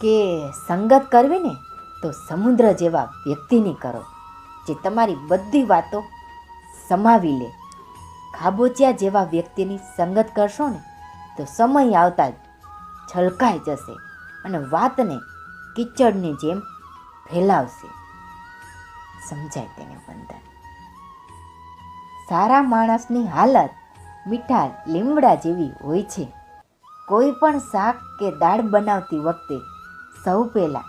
કે સંગત કરવી ને, તો સમુદ્ર જેવા વ્યક્તિની કરો, જે તમારી બધી વાતો સમાવી લે. ખાબોચિયા જેવા વ્યક્તિની સંગત કરશો ને, તો સમય આવતા જ છલકાઈ જશે અને વાતને કિચડની જેમ ફેલાવશે. સમજાય તેને બંધન. સારા માણસની હાલત મીઠા લીમડા જેવી હોય છે. કોઈ પણ શાક કે દાળ બનાવતી વખતે સૌ પહેલાં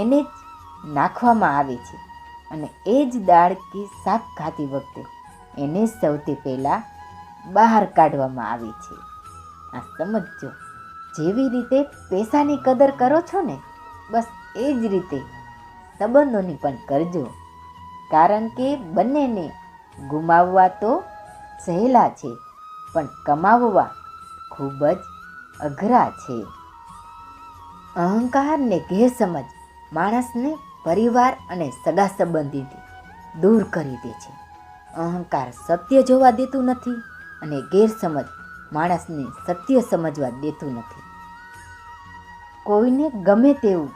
એને જ નાખવામાં આવે છે અને એ જ દાળ કે શાક ખાતી વખતે એને સૌથી પહેલાં બહાર કાઢવામાં આવે છે. આ સમજજો, જેવી રીતે પૈસાની કદર કરો છો ને, બસ એ જ રીતે સંબંધોની પણ કરજો. કારણ કે બંનેને ગુમાવવા તો સહેલા છે, પણ કમાવવા ખૂબ જ અઘરા છે. અહંકાર ને ગેરસમજ માણસને પરિવાર અને સગા સંબંધીથી દૂર કરી દે છે. અહંકાર સત્ય જોવા દેતું નથી અને ગેરસમજ માણસને સત્ય સમજવા દેતું નથી. કોઈને ગમે તેવું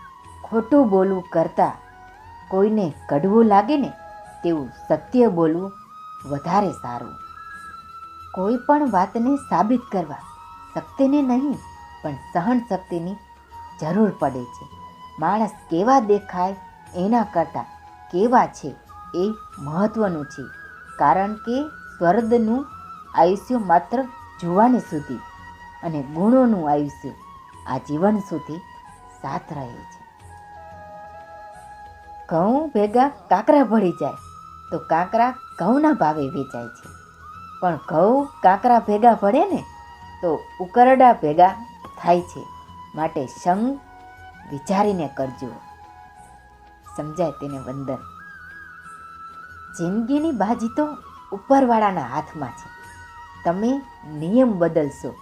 ખોટું બોલવું કરતાં કોઈને કડવું લાગે ને તેવું સત્ય બોલવું વધારે સારું. કોઈ પણ વાતને સાબિત કરવા શક્તિને નહીં, પણ સહન શક્તિની જરૂર પડે છે. માણસ કેવા દેખાય, એના કરતાં કેવા છે એ મહત્વનું છે. કારણ કે સ્વર્ગનું આયુષ્ય માત્ર જુવાની સુધી અને ગુણોનું આયુષ્ય આ જીવન સુધી સાથ રહે છે. ઘઉં ભેગા કાંકરા ભળી જાય, તો કાંકરા ઘઉંના ભાવે વેચાય છે. પણ ઘઉં કાંકરા ભેગા ભળે ને, તો ઉકરડા ભેગા થાય છે. માટે સંગ વિચારીને કરજો. સમજાય તેને વંદન. જિંદગીની બાજી તો ઉપરવાળાના હાથમાં છે. તમે નિયમ બદલશો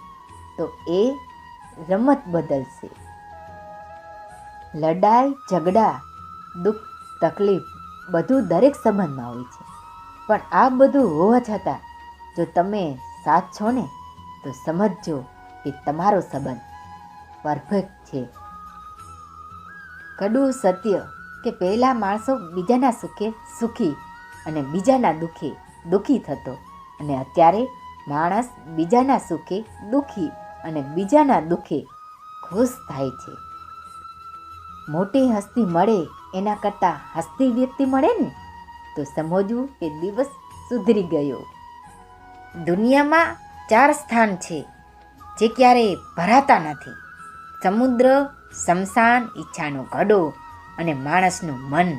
તો એ રમત બદલશે. લડાઈ, ઝઘડા, દુઃખ, તકલીફ બધું દરેક સંબંધમાં હોય છે. પણ આ બધું હોવા છતાં જો તમે સાથ છો ને, તો સમજજો કે તમારો સંબંધ પરફેક્ટ છે. કડું સત્ય કે પહેલાં માણસો બીજાના સુખે સુખી અને બીજાના દુઃખે દુઃખી થતો અને અત્યારે માણસ બીજાના સુખે દુઃખી અને બીજાના દુઃખે ખુશ થાય છે. મોટી હસ્તી મળે એના કરતાં હસ્તી વ્યક્તિ મળે ને, તો સમજવું કે દિવસ સુધરી ગયો. દુનિયામાં ચાર સ્થાન છે, જે ક્યારેય ભરાતા નથી. સમુદ્ર સમશાન ઈચ્છાનો ઘડો અને માણસનું મન.